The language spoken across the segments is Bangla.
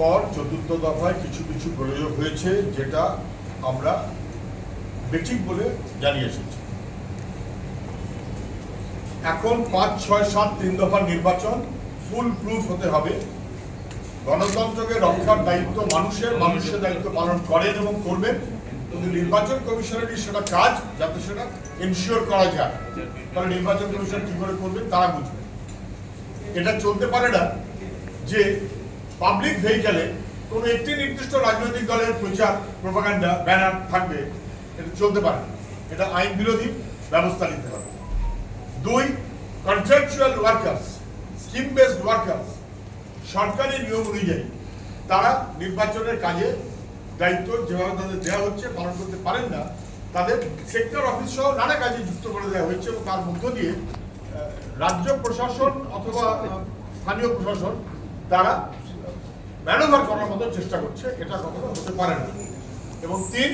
পর চতুর্থ দফায় কিছু কিছু প্রয়োগ হয়েছে, যেটা আমরা বেঠিক বলে জানিয়ে এসেছি। এখন পাঁচ, ছয়, সাত, তিন দফার নির্বাচন ফুল প্রুফ হতে হবে। গণতন্ত্রকে রক্ষার দায়িত্ব মানুষের মানুষের দায়িত্ব পালন করেন এবং করবেন। কিন্তু নির্বাচন কমিশনেরই সেটা কাজ, যাতে সেটা এনশিওর করা যায়। তাহলে নির্বাচন কমিশন কি করে করবেন তারা বুঝবে। এটা চলতে পারে না যে পাবলিক ভেহিকেলে কোনো একটি নির্দিষ্ট রাজনৈতিক দলের প্রচার প্রপাগান্ডা ব্যানার থাকবে, এটা চলতে পারে এটা আইন বিরোধী ব্যবস্থা নিতে হবে। দুই contractual workers scheme based workers সরকারি নিয়ম অনুযায়ী তারা নির্বাচনের কাজে দায়িত্ব যেভাবে তাদের দেওয়া হচ্ছে, পালন করতে পারেন না, তাদের সেক্টর অফিস সহ নানা কাজে যুক্ত করে দেওয়া হয়েছে এবং তার মধ্য দিয়ে রাজ্য প্রশাসন অথবা স্থানীয় প্রশাসন, তারা ম্যানোভার করার মতো চেষ্টা করছে, এটা কখনো হতে পারে না। এবং তিন,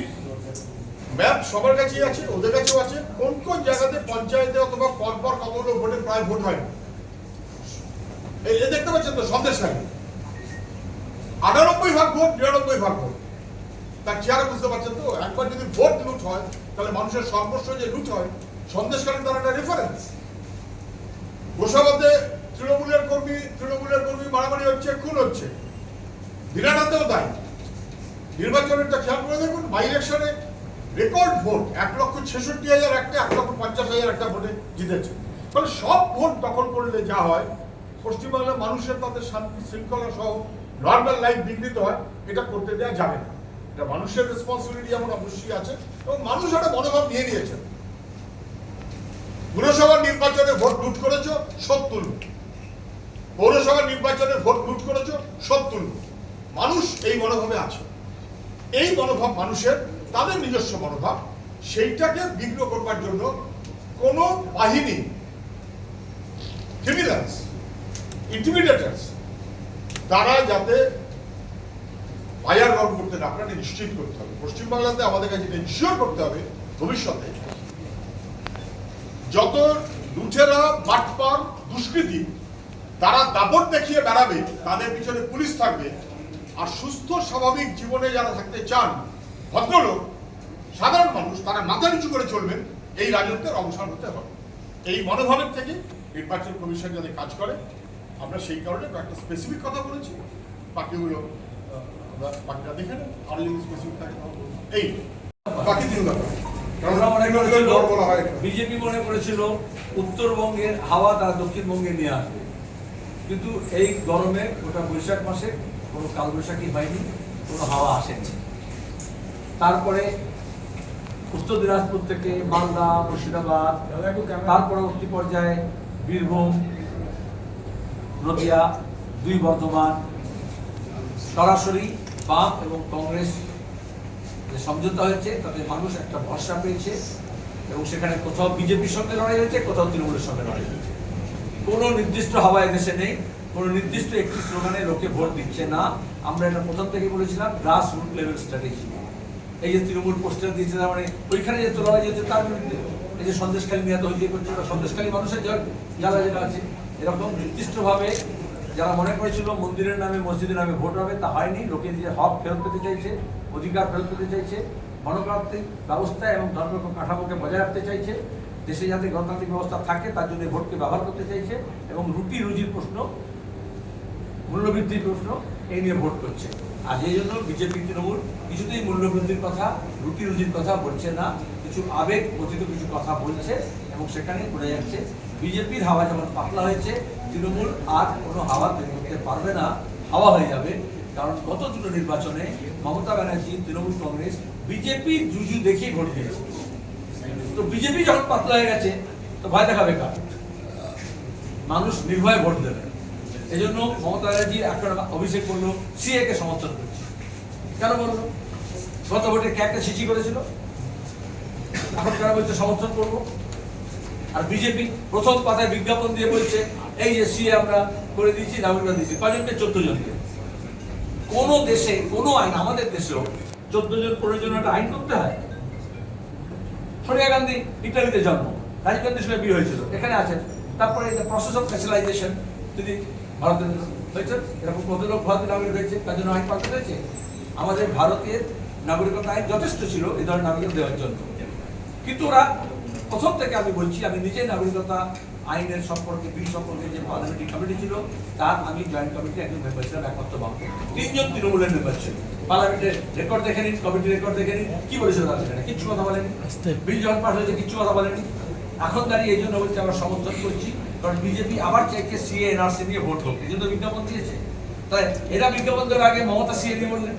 ম্যাপ সবার কাছেই আছে, ওদের কাছেও আছে। কোন কোন জায়গাতে পঞ্চায়েতে অথবা পরপর কতগুলো ভোটে প্রায় ভোট হয় এই দেখতে পাচ্ছেন তো সন্দেশ লাগে আটানব্বই ভাগ ভোট, নিরানব্বই ভাগ ভোট। তার চেহারা বুঝতে পারছেন তো, একবার যদি ভোট লুট হয়, তাহলে মানুষের সর্বস্ব যে লুট হয় সন্দেশকালীন তার একটা রেফারেন্স গোসাবাদে তৃণমূলের কর্মী তৃণমূলের কর্মী মারামারি হচ্ছে, খুন হচ্ছে। দিনাটাতেও তাই নির্বাচনেরটা খেয়াল করে দেখুন বাই ইলেকশনে রেকর্ড ভোট এক লক্ষ ছেষট্টি হাজার একটা, এক লক্ষ পঞ্চাশ হাজার একটা ভোটে জিতেছে। ফলে সব ভোট দখল করলে যা হয়, পশ্চিমবাংলার মানুষের তাদের শান্তি শৃঙ্খলা সহ নর্মাল লাইফ বিঘ্নিত হয়, এটা করতে দেওয়া যাবে না। এটা মানুষের রেসপন্সিবিলিটি যেমন অবশ্যই আছে এবং মানুষ একটা মনোভাব নিয়ে নিয়েছে। পুরসভার নির্বাচনে ভোট লুট করেছ, সব তুলব। পৌরসভার নির্বাচনে ভোট লুট করেছ, সব তুলব। মানুষ এই মনোভাবে আছে। এই মনোভাব মানুষের, তাদের নিজস্ব মনোভাব, সেইটাকে বিঘ্ন করবার জন্য কোন বাহিনী ক্রিমিনালস তারা যাতে গ্রহণ করতে না এটা নিশ্চিত করতে হবে। পশ্চিমবাংলাতে আমাদের কাছে ইনশিওর করতে হবে ভবিষ্যতে, যত লুঠেরা বাটপার, দুষ্কৃতী, তারা দাপট দেখিয়ে বেড়াবে, তাদের পিছনে পুলিশ থাকবে আর সুস্থ স্বাভাবিক জীবনে যারা থাকতে চান ভদ্রলোক সাধারণ মানুষ তারা মাথা নিচু করে চলবেন এই রাজত্বের অবসান হতে হবে। এই মনোভাবের থেকে নির্বাচন কমিশন যাতে কাজ করে আমরা সেই কারণে কয়েকটা স্পেসিফিক কথা বলেছি বাকিগুলো আমরা বাকিটা দেখে নেব। আরও যদি স্পেসিফিক থাকে এই বাকি তিন বিজেপি মনে করেছিল উত্তরবঙ্গের হাওয়া তারা দক্ষিণবঙ্গে নিয়ে আসবে। কিন্তু এই গরমে গোটা বৈশাখ মাসে কোনো কালবৈশাখী হয়নি, কোনো হাওয়া আসেনি। তারপরে উত্তর দিনাজপুর থেকে মালদা, মুর্শিদাবাদ তার পরবর্তী পর্যায়ে বীরভূম, নদিয়া, দুই বর্ধমান, সরাসরি বাম এবং কংগ্রেস যে সমঝোতা হয়েছে, তাতে মানুষ একটা ভরসা পেয়েছে এবং সেখানে কোথাও বিজেপির সঙ্গে লড়াই হয়েছে, কোথাও তৃণমূলের সঙ্গে লড়াই হয়েছে। কোনো নির্দিষ্ট হাওয়া এদেশে নেই। কোনো নির্দিষ্ট একটি স্লোগানে লোকে ভোট দিচ্ছে না। আমরা এটা প্রথম থেকে বলেছিলাম গ্রাস রুট লেভেল স্ট্র্যাটেজি এই যে তৃণমূল পোস্টার দিয়েছে মানে ওইখানে যে লড়াই হচ্ছে, তার বিরুদ্ধে। এই যে সন্দেশখালী নিয়ে হইতে করছে, বা সন্দেশখালী মানুষের যার যেটা আছে, এরকম নির্দিষ্টভাবে যারা মনে করেছিল মন্দিরের নামে, মসজিদের নামে ভোট হবে, তা হয়নি। লোকে নিজের হক ফেরত পেতে চাইছে, অধিকার ফেরত পেতে চাইছে, গণতান্ত্রিক ব্যবস্থা এবং ধর্ম কাঠামোকে বজায় রাখতে চাইছে, দেশে যাতে গণতান্ত্রিক ব্যবস্থা থাকে, তার জন্য ভোটকে ব্যবহার করতে চাইছে, এবং রুটি রুজির প্রশ্ন মূল্যবৃদ্ধির প্রশ্ন এই নিয়ে ভোট করছে। আর এই জন্য বিজেপি তৃণমূল কিছুতেই মূল্যবৃদ্ধির কথা, রুটি রুজির কথা বলছে না। কিছু আবেগ গঠিত কিছু কথা বলছে এবং সেখানে বোঝা যাচ্ছে বিজেপির হাওয়া যেমন পাতলা হয়েছে, তৃণমূল আর কোনো হাওয়া তৈরি করতে পারবে না, হাওয়া হয়ে যাবে। কারণ গত দুটো নির্বাচনে মমতা ব্যানার্জি, তৃণমূল কংগ্রেস বিজেপির জুজু দেখেই ভোট দিয়েছে তো বিজেপি যখন পাতলা হয়ে গেছে, তো ভয় দেখাবে কার? মানুষ নির্ভয়ে ভোট দেবে। এই জন্য মমতা ব্যানার্জি একটা অভিষেক করল সিএ কে সমর্থন করছে। কেন বলল গত ভোটে কে একটা সিচি করেছিল? এখন কেন বলছে সমর্থন করব? আর বিজেপি প্রথম পাতায় বিজ্ঞাপন দিয়ে বলছে, এই যে সিএ আমরা করে দিয়েছি নাগরিকরা দিয়েছি কজনকে চোদ্দ জনকে। কোন দেশে, কোনো আইন, আমাদের দেশেও চোদ্দ জন, পনেরো জন একটা আইন করতে হয়। সোনিয়া গান্ধী ইটালিতে জন্ম। রাজীব গান্ধীর সঙ্গে বিয়ে হয়েছিল। এখানে আছেন। তারপরে প্রসেস অফ স্পেশালাইজেশন তিনি ভারতের হয়েছে। এরকম কত লোক ভারতীয় নাগরিক হয়েছে তার জন্য আইন পাল্টে হয়েছে। আমাদের ভারতের নাগরিকতা আইন যথেষ্ট ছিল এই ধরনের নাগরিকতা দেওয়ার জন্য। কিন্তু ওরা প্রথম থেকে আমি বলছি আমি নিজেই নাগরিকতা আইনের সম্পর্কে বিল সম্পর্কে যে পার্লামেন্টারি কমিটি ছিল তার আমি জয়েন্ট কমিটি একজন মেম্বার ছিলাম একমাত্র বাম তিনজন তৃণমূলের মেম্বার ছিল। পার্লামেন্টের রেকর্ড দেখে নিন কমিটি রেকর্ড দেখে নিন কি বলেছিল তারা সেখানে? কিচ্ছু কথা বলেনি বিল যখন পাস হয়েছে কিচ্ছু কথা বলেনি এখন দাঁড়িয়ে এই জন্য বলছি আমরা সমর্থন করছি। কারণ বিজেপি আবার চাইছে সিএ এনআরসি নিয়ে ভোট হোক। জন্য বিজ্ঞাপন দিয়েছে। তাই এরা বিজ্ঞাপন দেওয়ার আগে মমতা সিএ নিয়ে বললেন।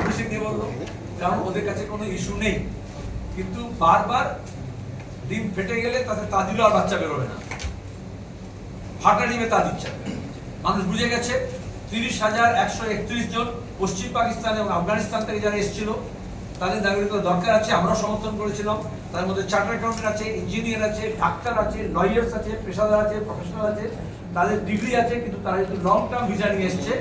অভিষেক নিয়ে বলল। কারণ ওদের কাছে কোনো ইস্যু নেই। কিন্তু বারবার ডিম ফেটে গেলে তাতে তা দিলেও আর বাচ্চা বেরোবে না। ফাটা ডিমে তা দিচ্ছে মানুষ বুঝে গেছে, তিরিশ হাজার একশো একত্রিশ জন পশ্চিম পাকিস্তান এবং আফগানিস্তান থেকে যারা এসেছিল, তাদের নাগরিকতা দরকার আছে। আমরাও সমর্থন করেছিলাম। তার মধ্যে চার্টার অ্যাকাউন্টেন্ট আছে ইঞ্জিনিয়ার আছে ডাক্তার আছে লয়ার্স আছে, পেশাদার আছে প্রফেশনাল আছে, তাদের ডিগ্রি আছে, কিন্তু তারা যদি লং টার্ম ভিসা নিয়ে এসছে।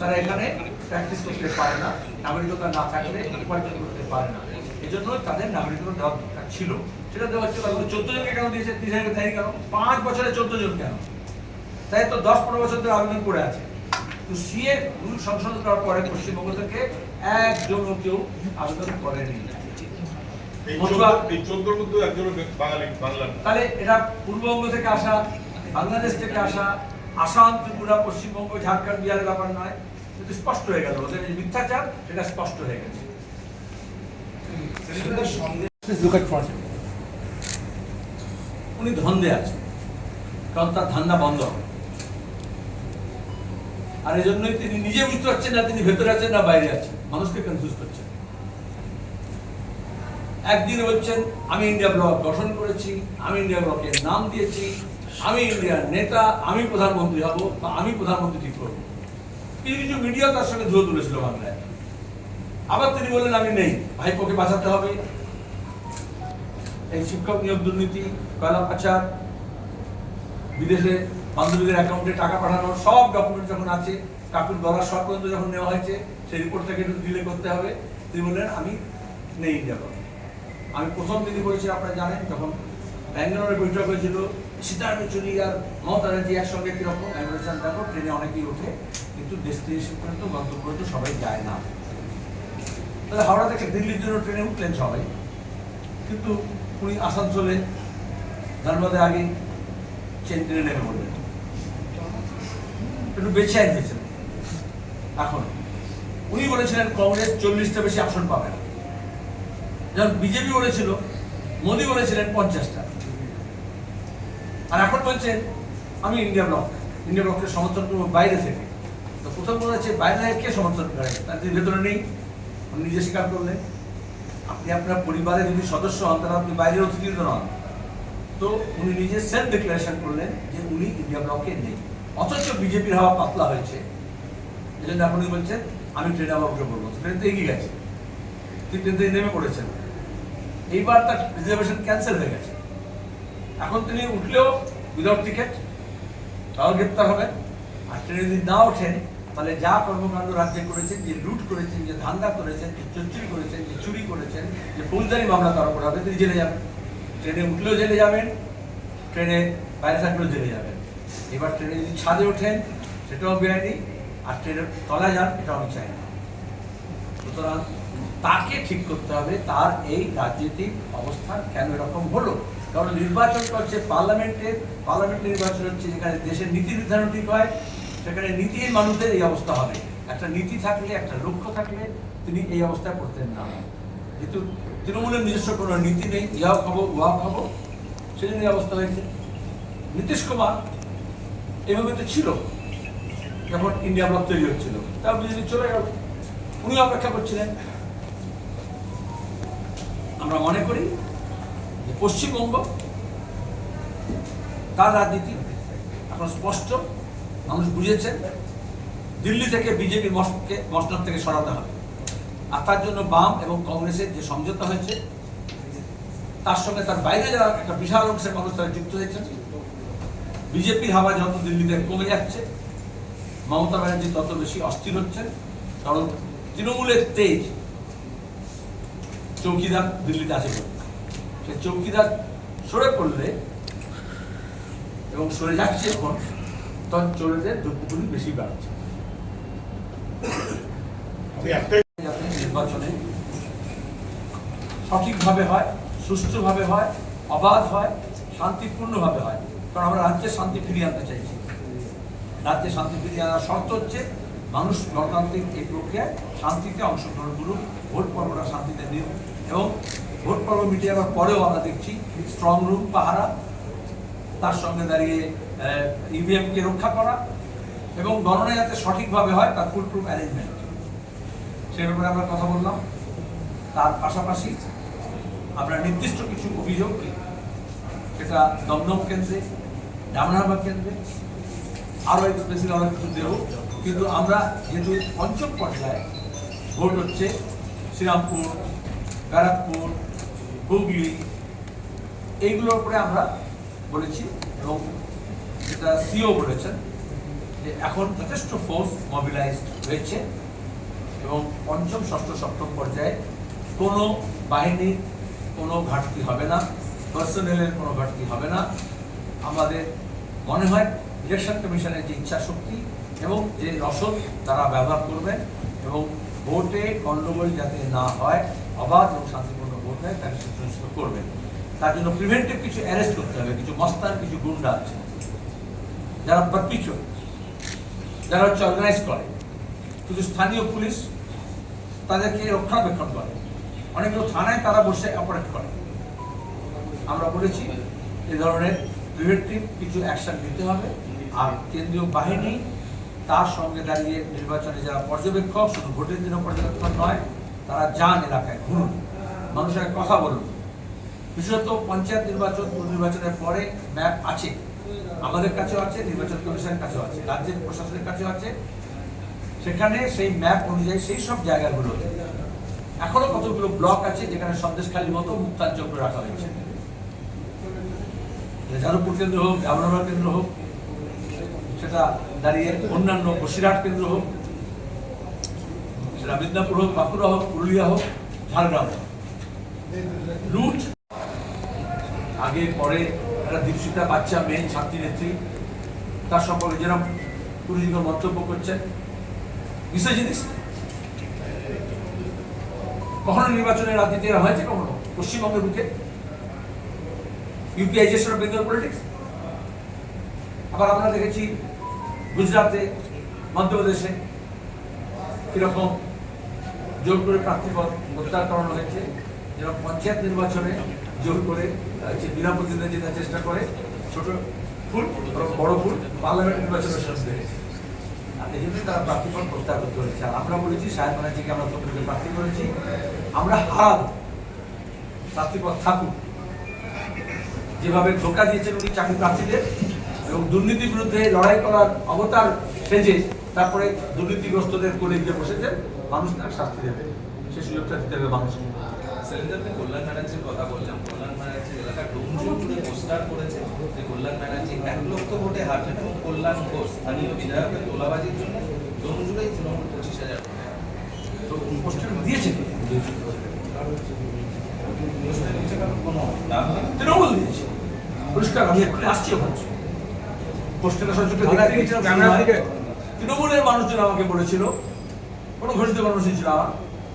তারা এখানে প্র্যাকটিস করতে পারে না, নাগরিকতা না থাকলে উপার্জন করতে পারে না। এই জন্য তাদের নাগরিকতা দেওয়া ছিল। সেটা দেওয়া হচ্ছে তারপরে চোদ্দ জনকে কেন দিয়েছে, তিরিশ হাজারকে দেয়নি কেন? পাঁচ বছরে চোদ্দ জন কেন তাই তো দশ পনেরো বছর ধরে আবেদন করে আছে। তো সিএ রুল সংশোধন করার পরে পশ্চিমবঙ্গ থেকে একজনও কেউ আবেদন করেনি। এই মতুয়া- চোদ্দোর মধ্যে একজন বাঙালি বাংলার তাহলে এটা পূর্ববঙ্গ থেকে আসা বাংলাদেশ থেকে আসা আসাম ত্রিপুরা পশ্চিমবঙ্গ ঝাড়খণ্ড বিহারের ব্যাপার নয় কিন্তু স্পষ্ট হয়ে গেল। ওদের যে মিথ্যাচার সেটা স্পষ্ট হয়ে গেছে. উনি ধন্দে আছে কারণ তার ধান্দা বন্ধ। হবে আর এই জন্যই তিনি নিজে বুঝতে পারছেন না তিনি ভেতরে আছেন না বাইরে আছেন। মানুষকে কনফিউজ করছেন। একদিন বলছেন, আমি ইন্ডিয়া ব্লক গঠন করেছি, আমি ইন্ডিয়া ব্লকের নাম দিয়েছি, আমি ইন্ডিয়ার নেতা, আমি প্রধানমন্ত্রী হব বা আমি প্রধানমন্ত্রী ঠিক করব। কিছু কিছু মিডিয়া তার সঙ্গে ধুয়ে তুলেছিল বাংলায় আবার তিনি বললেন, আমি নেই, ভাইপোকে বাঁচাতে হবে। এই শিক্ষক নিয়োগ দুর্নীতি, কয়লা পাচার, বিদেশে বান্ধবীদের অ্যাকাউন্টে টাকা পাঠানোর সব ডকুমেন্ট যখন আছে, কাকুর গলার সব পর্যন্ত যখন নেওয়া হয়েছে, সেই রিপোর্ট থেকে একটু ডিলে করতে হবে। তিনি বললেন, আমি নেই ইন্ডিয়া আমি প্রথম দিদি বলেছি আপনারা জানেন তখন ব্যাঙ্গালোরে বৈঠক হয়েছিল, সীতারাম চুরি আর মমতা ব্যানার্জি একসঙ্গে কীরকম বলেছিলাম দেখো ট্রেনে অনেকেই ওঠে, কিন্তু ডেস্টিনেশন পর্যন্ত গন্তব্য পর্যন্ত সবাই যায় না। তাহলে হাওড়া থেকে দিল্লির জন্য ট্রেনে উঠলেন সবাই, কিন্তু উনি আসানসোলে ধর্মদের আগে ট্রেন ট্রেনে নেমে পড়লেন। একটু বেচাই হয়েছেন এখন, উনি বলেছিলেন কংগ্রেস চল্লিশটা বেশি আসন পাবে না। যখন বিজেপি বলেছিল মোদী বলেছিলেন পঞ্চাশটা। আর এখন বলছেন আমি ইন্ডিয়া ব্লক, ইন্ডিয়া ব্লককে সমর্থন করব বাইরে থেকে। তো প্রথম বলেছে বাইরে থেকে কে সমর্থন করে? তার তিনি ভেতরে নেই নিজে স্বীকার করলেন আপনি আপনার পরিবারের যদি সদস্য হন, তাহলে আপনি বাইরের অতিথি তো নন। তো উনি নিজে সেলফ ডিক্লারেশন করলেন যে উনি ইন্ডিয়া ব্লকে নেই। অথচ বিজেপির হাওয়া পাতলা হয়েছে। এই জন্য এখন বলছেন, আমি ট্রেনে উঠে পড়ব। ট্রেন তো এগিয়ে গেছে। তিনি ট্রেন থেকে নেমে পড়েছেন এইবার তার রিজার্ভেশন ক্যান্সেল হয়ে গেছে। এখন তিনি উঠলেও উইদাউট টিকিট তাও গ্রেপ্তার হবে। আর ট্রেনে যদি না ওঠেন, তাহলে যা কর্মকাণ্ড রাজ্যে করেছেন, যে লুট করেছেন, যে ধান্দা করেছেন, যে চুরি করেছেন, যে চুরি করেছেন, যে ফৌজদারি মামলা তার উপর হবে, তিনি জেলে যাবেন। ট্রেনে উঠলেও জেলে যাবেন, ট্রেনে বাইরে থাকলেও জেলে যাবেন। এবার ট্রেনে যদি ছাদে ওঠেন, সেটাও বেআইনি, আর ট্রেনের তলায় যান, এটাও আমি চাই না। সুতরাং তাকে ঠিক করতে হবে, তার এই রাজনৈতিক অবস্থান কেন এরকম হলো? কারণ নির্বাচনটা হচ্ছে পার্লামেন্টের, পার্লামেন্ট নির্বাচন হচ্ছে যেখানে দেশের নীতি নির্ধারণ ঠিক হয়, সেখানে নীতির মানুষদের এই অবস্থা হবে। একটা নীতি থাকলে, একটা লক্ষ্য থাকলে তিনি এই অবস্থায় পড়তেন না। যেহেতু তৃণমূলের নিজস্ব কোনো নীতি নেই ইহাও খাব উহাও খাব সেই জন্য এই অবস্থা হয়েছে। নীতিশ কুমার এভাবে তো ছিল যখন ইন্ডিয়া ব্লক তৈরি হচ্ছিল। তার বিজেপি চলে গেল। উনি অপেক্ষা করছিলেন। আমরা মনে করি যে পশ্চিমবঙ্গ তার রাজনীতি এখন স্পষ্ট, মানুষ বুঝেছেন দিল্লি থেকে বিজেপির মসকে মসনদ থেকে সরাতে হবে। আর তার জন্য বাম এবং কংগ্রেসের যে সমঝোতা হয়েছে, তার সঙ্গে তার বাইরে যারা একটা বিশাল অংশের মানুষ তারা যুক্ত হয়েছেন, বিজেপির হাওয়া যত দিল্লিতে কমে যাচ্ছে, মমতা ব্যানার্জি তত বেশি অস্থির হচ্ছেন, কারণ তৃণমূলের তেজ চৌকিদার দিল্লিতে বলে সে চৌকিদার সরে পড়লে এবং সরে যাচ্ছে এখন তখন চোরেদের দ্রব্যগুলি বেশি বাড়ছে। নির্বাচনে সঠিকভাবে হয় সুষ্ঠুভাবে হয় অবাধ হয় শান্তিপূর্ণভাবে হয়। কারণ আমরা রাজ্যে শান্তি ফিরিয়ে আনতে চাইছি। রাজ্যে শান্তি ফিরিয়ে আনার শর্ত হচ্ছে মানুষ গণতান্ত্রিক এই প্রক্রিয়ায় শান্তিতে অংশগ্রহণ করুক, ভোট পর্বটা শান্তিতে নিন এবং ভোট পর্ব মিটিয়ে যাওয়ার পরেও আমরা দেখছি স্ট্রং রুম পাহারা, তার সঙ্গে দাঁড়িয়ে ইভিএমকে রক্ষা করা এবং গণনা যাতে সঠিকভাবে হয় তার ফুল প্রুফ অ্যারেঞ্জমেন্ট সে ব্যাপারে আমরা কথা বললাম। তার পাশাপাশি আমরা নির্দিষ্ট কিছু অভিযোগ সেটা দমদম কেন্দ্রে, ডামনাবাদ কেন্দ্রে, আরও স্পেশালি অনেক কিছু দেব। কিন্তু আমরা যেহেতু পঞ্চম পর্যায়ে ভোট হচ্ছে, শ্রীরামপুর, ব্যারাকপুর, হুগলি, এইগুলোর উপরে আমরা বলেছি এবং যেটা সিও বলেছেন যে এখন যথেষ্ট ফোর্স মোবিলাইজড হয়েছে এবং পঞ্চম, ষষ্ঠ, সপ্তম পর্যায়ে কোনো বাহিনীর কোনো ঘাটতি হবে না পার্সোনেলের কোনো ঘাটতি হবে না। আমাদের মনে হয় ইলেকশন কমিশনের যে ইচ্ছা শক্তি এবং যে রসদ তারা ব্যবহার করবেন এবং ভোটে গণ্ডগোল যাতে না হয়, অবাধ এবং শান্তিপূর্ণ ভোট হয়, তাকে সুনিশ্চিত করবেন তার জন্য প্রিভেন্টিভ কিছু অ্যারেস্ট করতে হবে, কিছু মস্তান, কিছু গুন্ডা আছে। যারা পারপিচুয়াল যারা হচ্ছে অর্গানাইজ করে। কিন্তু স্থানীয় পুলিশ তাদেরকে রক্ষণাবেক্ষণ করে। অনেকগুলো থানায় তারা বসে অপারেট করে। আমরা বলেছি, এ ধরনের প্রিভেন্টিভ কিছু অ্যাকশন নিতে হবে। আর কেন্দ্রীয় বাহিনী তার সঙ্গে দাঁড়িয়ে নির্বাচনে যারা পর্যবেক্ষক, শুধু ভোটের জন্য পর্যবেক্ষণ নয়, তারা যান এলাকায় ঘুরুন, মানুষের কথা বলুন। বিশেষত পঞ্চায়েত নির্বাচন নির্বাচনের পরে ম্যাপ আছে। আমাদের কাছেও আছে, নির্বাচন কমিশনের কাছেও আছে, রাজ্যের প্রশাসনের কাছেও আছে। সেখানে সেই ম্যাপ অনুযায়ী সেই সব জায়গাগুলো। এখনও কতগুলো ব্লক আছে যেখানে সন্দেশখালী মতো মুক্তাঞ্চল করে রাখা হয়েছে? যাদবপুর কেন্দ্র হোক, জামনগর কেন্দ্র হোক সেটা দাঁড়িয়ে অন্যান্য বসিরহাট কেন্দ্র হোক, সেটা মিদনাপুর হোক, বাঁকুড়া হোক, পুরুলিয়া হোক, ঝাড়গ্রাম হোক। লুট আগে, পরে একটা দীপশিতা বাচ্চা মেয়ে ছাত্রী, নেত্রী, তার সম্পর্কে যেরকম পুরুষ মন্তব্য করছেন বিষয় জিনিস। কখনো নির্বাচনের রাজনীতি হয়েছে কখনো? পশ্চিমবঙ্গের বুকে? ইউপিআইজেশন অফ বেঙ্গল পলিটিক্স আবার আমরা দেখেছি গুজরাটে, মধ্যপ্রদেশে কীরকম জোর করে প্রার্থীপদ প্রত্যাহার করানো হয়েছে, যেরকম পঞ্চায়েত নির্বাচনে জোর করে যে বিনা প্রতিদ্বন্দ্বিতা জেতার চেষ্টা করে, ছোট ফুল বড় ফুল পার্লামেন্ট নির্বাচনের সামনে আর এই জন্য তারা প্রার্থীপদ প্রত্যাহার করতে হয়েছে আর আমরা বলেছি, সাহেব ব্যানার্জিকে আমরা তৃণমূলকে প্রার্থী করেছি। আমরা হারাবো। প্রার্থীপদ থাকুক। যেভাবে ধোকা দিয়েছেন উনি চাকরি প্রার্থীদের এবং দুর্নীতির বিরুদ্ধে লড়াই করার অবতার সেজে তারপরে দুর্নীতিগ্রস্তদের করে দিয়ে বসেছেন মানুষ তার শাস্তি দেবে। সে সুযোগটা দিতে হবে মানুষকে সেলিন্দারকে কল্যাণ ব্যানার্জির কথা বললাম কল্যাণ ব্যানার্জি পোস্টার করেছে। যে কল্যাণ ব্যানার্জি এক লক্ষ ভোটে হারবেন এবং কল্যাণ ঘোষ স্থানীয় বিধায়কের তোলাবাজির জন্য ডোমজুড়েই তৃণমূল পঁচিশ হাজার। তো পোস্টার দিয়েছে তৃণমূল পরিষ্কার আমি আসছি ওখানে। তৃণমূলের মানুষজন আমাকে বলেছিল কোনো ঘোষিত কর্মসূচি ছিল না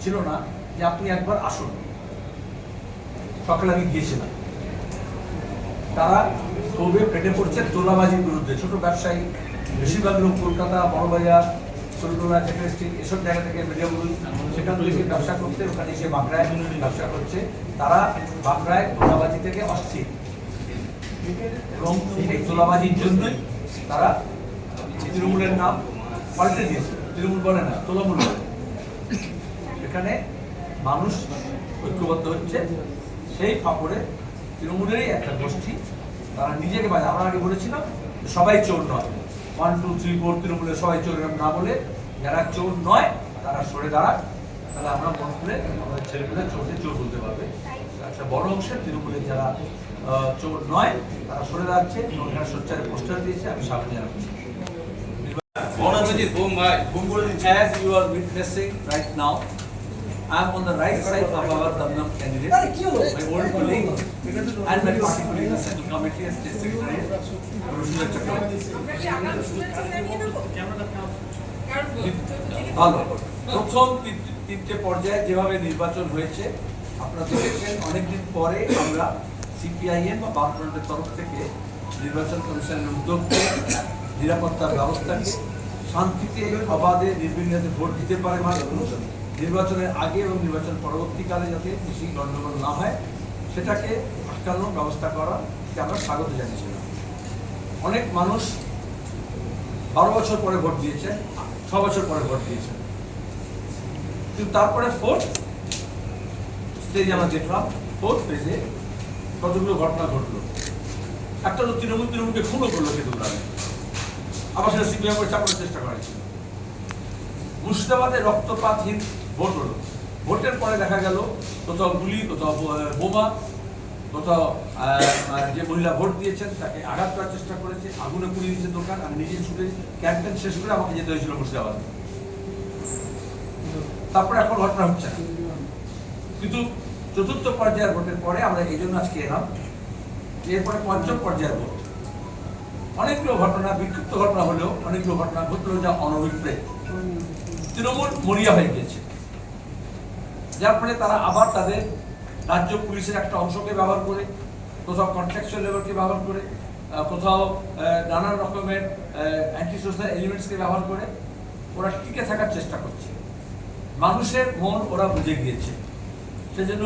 ছিল না যে আপনি একবার আসুন। সকালে আমি গিয়েছিলাম। তারা ক্ষোভে ফেটে পড়ছে তোলাবাজির বিরুদ্ধে। ছোট ব্যবসায়ী বেশিরভাগ লোক কলকাতা বড়বাজার ষোলটোলা চেকের স্ট্রিট এসব জায়গা থেকে মিডিয়াগুলো সেখান থেকে ব্যবসা করতে ওখানে এসে বাঁকড়ায় ব্যবসা করছে। তারা বাঁকড়ায় তোলাবাজি থেকে অস্থির। এবং এই তোলাবাজির জন্যই তারা তৃণমূলের নাম পাল্টে দিয়েছে। তৃণমূল বলে না তোলামূল বলে। এখানে মানুষ ঐক্যবদ্ধ হচ্ছে, সেই ফাপড়ে তৃণমূলেরই একটা গোষ্ঠী, তারা নিজেকে বাজে আমরা আগে বলেছিলাম সবাই চোর নয়। ওয়ান টু থ্রি ফোর তৃণমূলের সবাই চোর না বলে যারা চোর নয়, তারা সরে দাঁড়াক। তাহলে আমরা মন করে আমাদের ছেলেমেয়েরা চোরকে চোর বলতে পারবে। একটা বড় অংশের তৃণমূলের যারা চোর নয় তারা সরে দাঁড়াচ্ছে এবং এখানে সোচ্চারে পোস্টার দিয়েছে আমি সামনে ভাই As you are witnessing right now, I'm on the right side of our Damnam candidate, my old colleague, and my party colleague, the Central Committee and State Secretary? কারণ যদি- ভালো প্রথম তিনটে পর্যায়ে যেভাবে নির্বাচন হয়েছে আপনারা দেখেছেন অনেকদিন পরে আমরা সিপিআইএম বা বামফ্রন্টের তরফ থেকে নির্বাচন কমিশনের উদ্যোগকে নিরাপত্তার ব্যবস্থাকে শান্তিতে অবাধে নির্বিঘ্নে ভোট দিতে পারে মানুষ, নির্বাচনের আগে এবং নির্বাচন পরবর্তীকালে যাতে বেশি গণ্ডগোল না হয়, সেটাকে আটকানোর ব্যবস্থা করাকে আমরা স্বাগত জানিয়েছিলাম অনেক মানুষ বারো বছর পরে ভোট দিয়েছেন ছ বছর পরে ভোট দিয়েছেন কিন্তু তারপরে ফোর্থ স্টেজে আমরা দেখলাম ফোর্থ ফেজে কতগুলো ঘটনা ঘটলো? একটা তো তৃণমূল, তৃণমূলকে খুনও করল কেতুগ্রামে আবার সেটা সিপিএম করে চাপানোর চেষ্টা করেছিল মুর্শিদাবাদে রক্তপাতহীন ভোট হলো। ভোটের পরে দেখা গেল কোথাও গুলি, কোথাও বোমা, কোথাও যে মহিলা ভোট দিয়েছেন তাকে আঘাত করার চেষ্টা করেছে, আগুনে পুড়িয়ে দিয়েছে দোকান, আমি নিজে ছুটে ক্যাম্পেন শেষ করে আমাকে যেতে হয়েছিল মুর্শিদাবাদে। তারপরে এখন ঘটনা হচ্ছে কিন্তু চতুর্থ পর্যায়ের ভোটের পরে আমরা এই জন্য আজকে এলাম এরপরে পঞ্চম পর্যায়ের ভোট। অনেকগুলো ঘটনা বিক্ষিপ্ত ঘটনা হলেও অনেকগুলো ঘটনা ঘটলো যা অনভিপ্রেত। তৃণমূল মরিয়া হয়ে গিয়েছে। যার ফলে তারা আবার তাদের রাজ্য পুলিশের একটা অংশকে ব্যবহার করে, কোথাও কন্ট্রাকচুয়াল লেবারকে ব্যবহার করে কোথাও নানান রকমের অ্যান্টি সোশ্যাল এলিমেন্টসকে ব্যবহার করে ওরা টিকে থাকার চেষ্টা করছে। মানুষের মন ওরা বুঝে গিয়েছে। সেজন্য